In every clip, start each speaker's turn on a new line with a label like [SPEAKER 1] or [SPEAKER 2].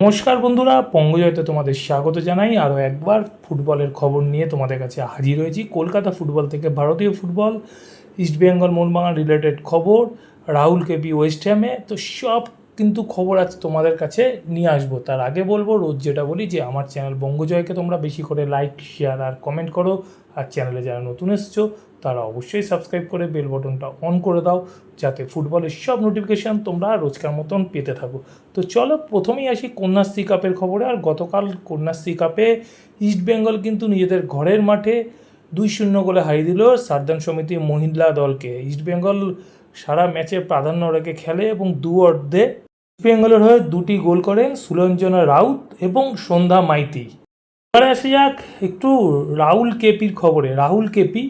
[SPEAKER 1] নমস্কার বন্ধুরা, পঙ্গজয়তে তোমাদের স্বাগত জানাই। আরও একবার ফুটবলের খবর নিয়ে তোমাদের কাছে হাজির হয়েছি। কলকাতা ফুটবল থেকে ভারতীয় ফুটবল ইস্টবেঙ্গল মোহনবাগান রিলেটেড খবর রাহুল কেপি ওয়েস্ট হ্যামে। তো সব কিন্তু খবর আজ তোমাদের কাছে নিয়ে আসব। তার আগে বলব, রোজ যেটা বলি যে আমার চ্যানেল বঙ্গজয়কে তোমরা বেশি করে লাইক, শেয়ার আর কমেন্ট করো। আর চ্যানেলে যারা নতুন এসছো, তারা অবশ্যই সাবস্ক্রাইব করে বেল বটনটা অন করে দাও, যাতে ফুটবলের সব নোটিফিকেশান তোমরা রোজকার মতন পেতে থাকো। তো চলো, প্রথমেই আসি কন্যাশ্রী কাপের খবরে। আর গতকাল কন্যাশ্রী কাপে ইস্টবেঙ্গল কিন্তু নিজেদের ঘরের মাঠে দুই শূন্য গোলে হারিয়ে দিল সারদান সমিতি মহিলা দলকে। ইস্টবেঙ্গল সারা ম্যাচে প্রাধান্য রেখে খেলে এবং দু অর্ধে ইস্টবেঙ্গলের হয়ে দুটি গোল করেন সুলঞ্জনা রাউত এবং সন্ধ্যা মাইতি। এবারে আসে যাক একটু রাহুল কেপির খবরে। রাহুল কেপি,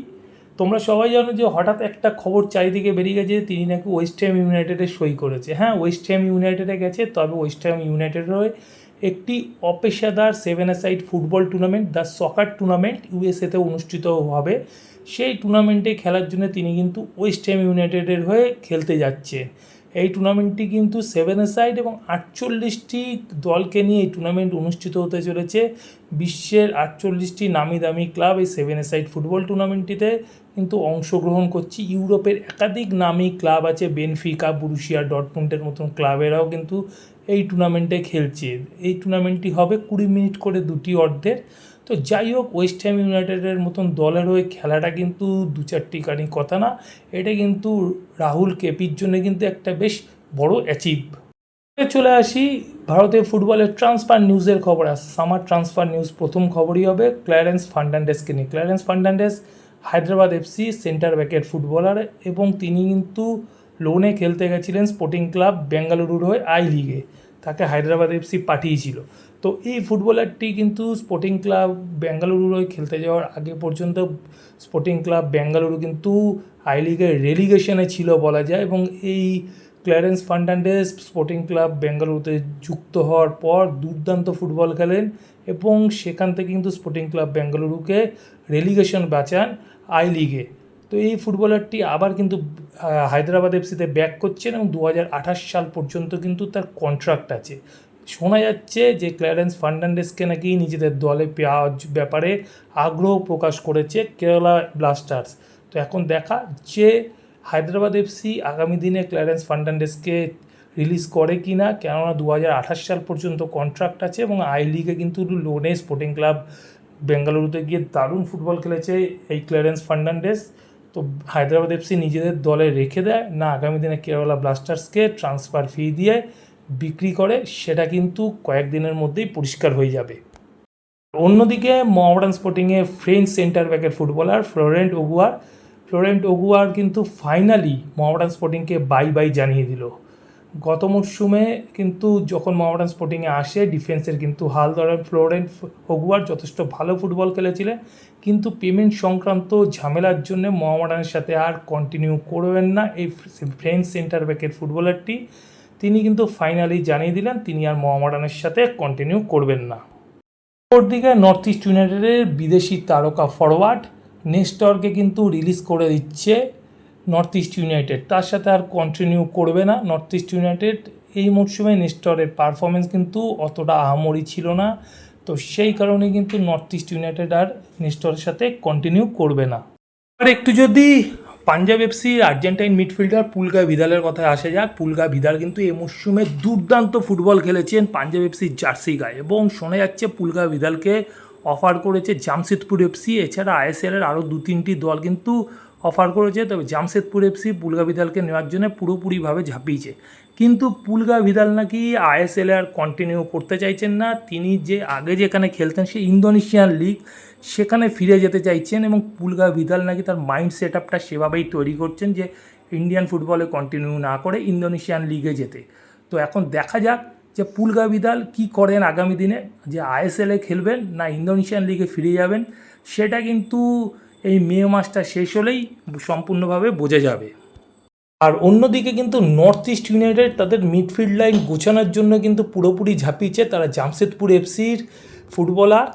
[SPEAKER 1] তোমরা সবাই জানো যে হঠাৎ একটা খবর চারিদিকে বেরিয়ে গেছে তিনি নাকি ওয়েস্ট হ্যাম ইউনাইটেডে সই করেছে। হ্যাঁ ওয়েস্ট হ্যাম ইউনাইটেডে গেছে, তবে ওয়েস্ট হ্যাম ইউনাইটেডের হয়ে একটি অপেশাদার seven side football tournament, the soccer tournament ইউএসএতে অনুষ্ঠিত হবে। সেই টুর্নামেন্টে খেলার জন্য তিনি কিন্তু ওয়েস্ট হ্যাম ইউনাইটেডের হয়ে খেলতে যাচ্ছেন এই টুর্নামেন্টটি কিন্তু সেভেন সাইড এবং আটচল্লিশটি দলকে নিয়ে এই টুর্নামেন্ট অনুষ্ঠিত হতে চলেছে। বিশ্বের আটচল্লিশটি নামি দামি ক্লাব এই সেভেন সাইড ফুটবল টুর্নামেন্টটিতে কিন্তু অংশগ্রহণ করছে। ইউরোপের একাধিক নামি ক্লাব আছে বেনফিকা বুরুশিয়া ডটমুন্টের মতন ক্লাবেরাও কিন্তু এই টুর্নামেন্টে খেলছে। এই টুর্নামেন্টটি হবে কুড়ি মিনিট করে দুটি অর্ধের তো যাই হোক ওয়েস্ট হ্যাম ইউনাইটেডের মতন দলের হয়ে খেলাটা কিন্তু দু চারটি কানি কথা না, এটা কিন্তু রাহুল কেপির জন্য কিন্তু একটা বেশ বড় অ্যাচিভ চলে আসি ভারতের ফুটবলের ট্রান্সফার নিউজের খবর। আছে সামার ট্রান্সফার নিউজ প্রথম খবরই হবে ক্ল্যারেন্স ফার্নান্ডেসকে নিয়ে। ক্ল্যারেন্স ফার্নান্ডেস হায়দ্রাবাদ এফসি সেন্টার ব্যাকের ফুটবলার এবং তিনি কিন্তু লোনে খেলতে গেছিলেন স্পোর্টিং ক্লাব বেঙ্গালুরুর হয়ে আই লিগে তাকে হায়দ্রাবাদ এফসি পাঠিয়েছিল। তো এই ফুটবলারটি কিন্তু স্পোর্টিং ক্লাব বেঙ্গালুরুর হয়ে খেলতে যাওয়ার আগে পর্যন্ত স্পোর্টিং ক্লাব বেঙ্গালুরু কিন্তু আই লিগের রেলিগেশনে ছিল বলা যায় এবং এই ক্ল্যারেন্স ফার্নান্ডেস স্পোর্টিং ক্লাব বেঙ্গালুরুতে যুক্ত হওয়ার পর দুর্দান্ত ফুটবল খেলেন এবং সেখান থেকে কিন্তু স্পোর্টিং ক্লাব বেঙ্গালুরুকে রেলিগেশন বাঁচান আই লিগে তো এই ফুটবলারটি আবার কিন্তু হায়দ্রাবাদ এফসিতে ব্যাক করছেন এবং দু হাজার আঠাশ সাল পর্যন্ত কিন্তু তার কন্ট্রাক্ট আছে। শোনা যাচ্ছে যে ক্ল্যারেন্স ফার্নান্ডেসকে নাকি নিজেদের দলে পাওয়ার ব্যাপারে আগ্রহ প্রকাশ করেছে কেরালা ব্লাস্টার্স। তো এখন দেখা যে হায়দ্রাবাদ এফসি আগামী দিনে ক্ল্যারেন্স ফার্নান্ডেসকে রিলিজ করে কি না কেননা দু হাজার আঠাশ সাল পর্যন্ত কন্ট্রাক্ট আছে এবং আই লিগে কিন্তু লোনে স্পোর্টিং ক্লাব বেঙ্গালুরুতে গিয়ে দারুণ ফুটবল খেলেছে এই ক্ল্যারেন্স ফার্নান্ডেস তো হায়দ্রাবাদ এফসি নিজেদের দলে রেখে দেয়, না আগামী দিনে কেরালা ব্লাস্টার্সকে ট্রান্সফার ফি দিয়ে বিক্রি করে, সেটা কিন্তু কয়েকদিনের মধ্যেই পরিষ্কার হয়ে যাবে। অন্যদিকে মোহামডান স্পোর্টিংয়ে ফ্রেঞ্চ সেন্টার ব্যাকের footballer Florent Ogier Florent Ogier কিন্তু ফাইনালি মোহামডান স্পোর্টিংকে বাই বাই জানিয়ে দিল। গত মরশুমে কিন্তু যখন মোহামডান স্পোর্টিংয়ে আসে ডিফেন্সের কিন্তু হাল ধরেন ফ্লোরেন্ট ওগুয়ার যথেষ্ট ভালো ফুটবল খেলেছিলেন, কিন্তু পেমেন্ট সংক্রান্ত ঝামেলার জন্য মোহামডানের সাথে আর কন্টিনিউ করবেন না এই ফ্রেঞ্চ সেন্টার ব্যাকের ফুটবলারটি তিনি কিন্তু ফাইনালি জানিয়ে দিলেন, তিনি আর মোহামডানের সাথে কন্টিনিউ করবেন না। অপরদিকে নর্থ ইস্ট ইউনাইটেডের বিদেশি তারকা ফরওয়ার্ড নেস্টরকে কিন্তু রিলিজ করে দিচ্ছে নর্থ ইস্ট ইউনাইটেড তার সাথে আর কন্টিনিউ করবে না। নর্থ ইস্ট ইউনাইটেড এই মরশুমে নেস্টরের পারফরমেন্স কিন্তু অতটা আহামরি ছিল না। তো সেই কারণে কিন্তু নর্থ ইস্ট ইউনাইটেড আর নেস্টরের সাথে কন্টিনিউ করবে না। আর একটু যদি Punjab FC Argentine midfielder Pulga ভিদালের কথায় আসে যাক। পুলকা ভিদাল কিন্তু এই মরশুমে দুর্দান্ত ফুটবল খেলেছেন পাঞ্জাব এফসির জার্সি গায়ে এবং শোনা যাচ্ছে পুলকা ভিদালকে অফার করেছে জামশেদপুর এফসি এছাড়া আইএসএলের আরও দু তিনটি দল কিন্তু অফার করেছে, তবে জামশেদপুর এফসি পুলগা ভিদালকে নেওয়ার জন্য পুরোপুরিভাবে ঝাঁপিয়েছে। কিন্তু পুলকা ভিদাল নাকি আইএসএলে আর কন্টিনিউ করতে চাইছেন না। তিনি যে আগে যেখানে খেলতেন সে ইন্দোনেশিয়ান লিগ, সেখানে ফিরে যেতে চাইছেন এবং পুলগা ভিদাল নাকি তার মাইন্ড সেট আপটা সেভাবেই তৈরি করছেন যে ইন্ডিয়ান ফুটবলে কন্টিনিউ না করে ইন্দোনেশিয়ান লিগে যেতে। তো এখন দেখা যাক যে পুলগা ভিদাল কী করেন আগামী দিনে, যে আইএসএলে খেলবেন না ইন্দোনেশিয়ান লিগে ফিরে যাবেন, সেটা কিন্তু এই মে মাসটা শেষ হলেই সম্পূর্ণভাবে বোঝা যাবে। আর অন্যদিকে কিন্তু নর্থ ইস্ট ইউনাইটেড তাদের মিডফিল্ড লাইন গোছানোর জন্য কিন্তু পুরোপুরি ঝাঁপিয়েছে তারা জামশেদপুর এফসির ফুটবলার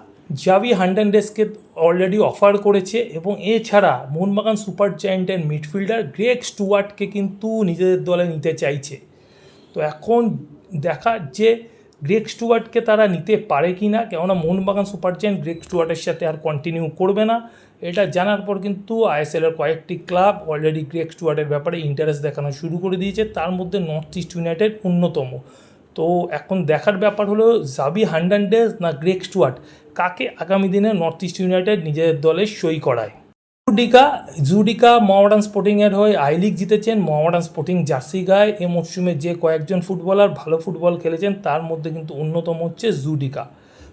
[SPEAKER 1] জাভি হান্ডান্ডেসকে অলরেডি অফার করেছে এবং এছাড়া মোহনবাগান সুপার জায়েন্টের মিডফিল্ডার গ্রেগ স্টুয়ার্টকে কিন্তু নিজেদের দলে নিতে চাইছে। তো এখন দেখা যে গ্রেক স্টুয়ার্টকে তারা নিতে পারে কি না, কেননা মোহনবাগান সুপার জায়ান্ট গ্রেক স্টুয়ার্টের সাথে আর কন্টিনিউ করবে না। এটা জানার পর কিন্তু আইএসএলের কয়েকটি ক্লাব অলরেডি গ্রেক স্টুয়ার্টের ব্যাপারে ইন্টারেস্ট দেখানো শুরু করে দিয়েছে। তার মধ্যে নর্থ ইস্ট ইউনাইটেড অন্যতম। তো এখন দেখার ব্যাপার হলো জাবি হান্ডান্ডেজ না গ্রেক স্টুয়ার্ট, কাকে আগামী দিনে নর্থ ইস্ট ইউনাইটেড নিজেদের দলে সই করায়? জুডিকা জুডিকা মোহামেডান স্পোর্টিংয়ের হয়ে আই লিগ জিতেছেন মোহামেডান স্পোর্টিং জার্সি গায়ে। এ মরশুমে যে কয়েকজন ফুটবলার ভালো ফুটবল খেলেছেন, তার মধ্যে কিন্তু অন্যতম হচ্ছে জুডিকা।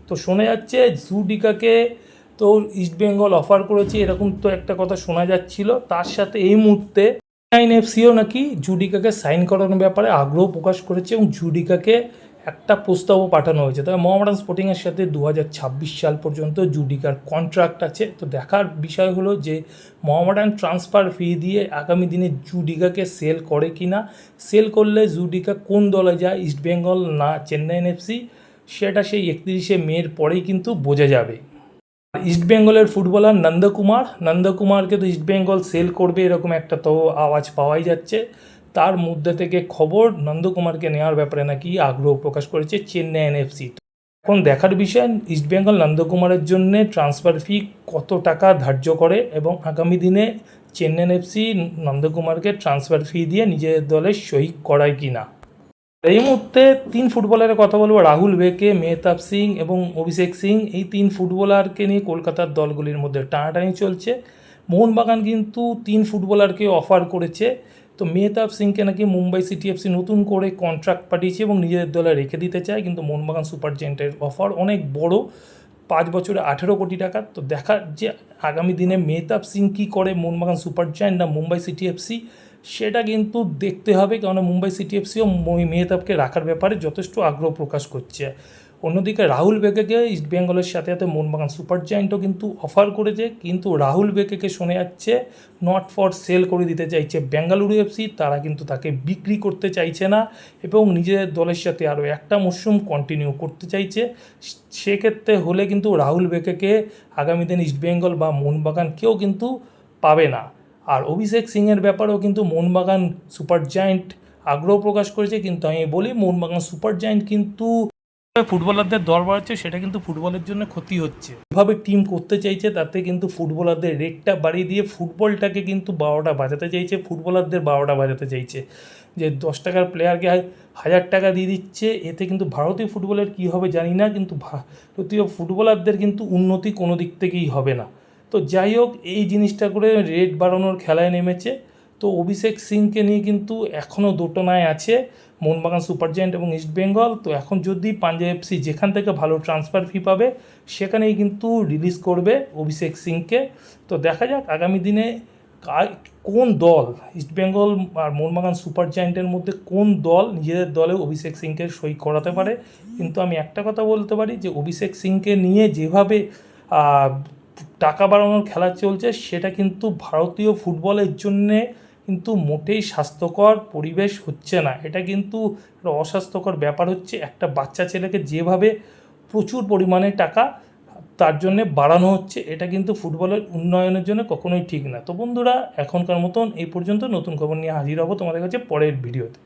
[SPEAKER 1] তো শোনা যাচ্ছে, জুডিকাকে তো ইস্টবেঙ্গল অফার করেছে, এরকম তো একটা কথা শোনা যাচ্ছিল। তার সাথে এই মুহূর্তে নাইন এফসিও নাকি জুডিকাকে সাইন করানোর ব্যাপারে আগ্রহ প্রকাশ করেছে এবং জুডিকাকে একটা প্রস্তাবও পাঠানো হয়েছে। তবে মোহামেডান স্পোর্টিংয়ের সাথে দু হাজার ছাব্বিশ সাল পর্যন্ত জুডিকার কন্ট্রাক্ট আছে। তো দেখার বিষয় হলো যে, মোহামেডান ট্রান্সফার ফি দিয়ে আগামী দিনে জুডিকাকে সেল করে কি না সেল করলে জুডিকা কোন দলে যায় ইস্টবেঙ্গল না চেন্নাইন এফসি সেটা সেই একত্রিশে মের পরেই কিন্তু বোঝা যাবে। ইস্টবেঙ্গলের ফুটবলার নন্দকুমার নন্দকুমারকে তো ইস্টবেঙ্গল সেল করবে এরকম একটা তো আওয়াজ পাওয়াই যাচ্ছে। তার মধ্যে থেকে খবর নন্দকুমারকে নেওয়ার ব্যাপারে নাকি আগ্রহ প্রকাশ করেছে চেন্নাই এনএফসি এখন দেখার বিষয় ইস্টবেঙ্গল নন্দকুমারের জন্য ট্রান্সফার ফি কত টাকা ধার্য করে এবং আগামী দিনে চেন্নাই এফসি নন্দকুমারকে ট্রান্সফার ফি দিয়ে নিজেদের দলে সই করায় কি না এই মুহূর্তে তিন ফুটবলারের কথা বলব, রাহুল বেকে, মেহতাব সিং এবং অভিষেক সিং। এই তিন ফুটবলারকে নিয়ে কলকাতার দলগুলির মধ্যে টানাটানি চলছে। মোহনবাগান কিন্তু তিন ফুটবলারকে অফার করেছে। তো মেহতাব সিংকে নাকি মুম্বাই সিটি এফসি নতুন করে কন্ট্রাক্ট পাঠিয়েছে এবং নিজেদের দলে রেখে দিতে চায়, কিন্তু মোহনবাগান সুপার জেন্টের অফার অনেক বড়, পাঁচ বছরে আঠেরো কোটি টাকা। তো দেখার যে আগামী দিনে মেহতাব সিং কী করে মোহনবাগান সুপার জায়েন্ট না মুম্বাই সিটি এফসি সেটা কিন্তু দেখতে হবে। কেননা মুম্বাই সিটি এফসিও মেহতাবকে রাখার ব্যাপারে যথেষ্ট আগ্রহ প্রকাশ করছে। অন্যদিকে রাহুল বেকেকে ইস্ট বেঙ্গলের সাথে সাথে মোহনবাগান সুপার জায়েন্টও কিন্তু অফার করেছে, কিন্তু রাহুল বেকেকে শোনা যাচ্ছে নট ফর সেল করে দিতে চাইছে বেঙ্গালুরু এফসি তারা কিন্তু তাকে বিক্রি করতে চাইছে না, এবং নিজেদের দলের সাথে আরও একটা মরশুম কন্টিনিউ করতে চাইছে। সেক্ষেত্রে হলে কিন্তু রাহুল বেকেকে আগামী দিন ইস্টবেঙ্গল বা মোহনবাগান কেউ কিন্তু পাবে না। আর অভিষেক সিংয়ের ব্যাপারেও কিন্তু মোহনবাগান সুপার জায়েন্ট আগ্রহ প্রকাশ করেছে, কিন্তু আমি বলি মোহনবাগান সুপার জায়েন্ট কিন্তু ফুটবলারদের দর বাড়াচ্ছে সেটা কিন্তু ফুটবলের জন্য ক্ষতি হচ্ছে। এভাবে টিম করতে চাইছে, তাতে কিন্তু ফুটবলারদের রেটটা বাড়িয়ে দিয়ে ফুটবলটাকে কিন্তু বারোটা বাজাতে চাইছে, ফুটবলারদের বারোটা বাজাতে চাইছে। যে দশ টাকার প্লেয়ারকে হাজার টাকা দিয়ে দিচ্ছে, এতে কিন্তু ভারতীয় ফুটবলের কী হবে জানি না, কিন্তু ভারতীয় ফুটবলারদের কিন্তু উন্নতি কোনো দিক থেকেই হবে না। তো যাই হোক, এই জিনিসটা করে রেট বাড়ানোর খেলায় নেমেছে। তো অভিষেক সিংকে নিয়ে কিন্তু এখনও দোটনায় আছে, মোহনবাগান সুপার জায়েন্ট এবং ইস্ট বেঙ্গল। তো এখন যদি পাঞ্জাব এফসি যেখান থেকে ভালো ট্রান্সফার ফি পাবে, সেখানেই কিন্তু রিলিজ করবে অভিষেক সিংকে। তো দেখা যাক আগামী দিনে কোন দল, ইস্ট বেঙ্গল আর মোহনবাগান সুপার জায়েন্টের মধ্যে কোন দল নিজেদের দলে অভিষেক সিংকে সই করাতে পারে। কিন্তু আমি একটা কথা বলতে পারি যে অভিষেক সিংকে নিয়ে যেভাবে টাকা বাড়ানোর খেলা চলছে, সেটা কিন্তু ভারতীয় ফুটবলের জন্যে কিন্তু মোটেই স্বাস্থ্যকর পরিবেশ হচ্ছে না। এটা কিন্তু একটা অস্বাস্থ্যকর ব্যাপার হচ্ছে, একটা বাচ্চা ছেলেকে যেভাবে প্রচুর পরিমাণে টাকা তার জন্যে বাড়ানো হচ্ছে, এটা কিন্তু ফুটবলের উন্নয়নের জন্য কখনোই ঠিক না। তো বন্ধুরা, এখনকার মতন এই পর্যন্ত। নতুন খবর নিয়ে হাজির হব তোমাদের কাছে পরের ভিডিওতে।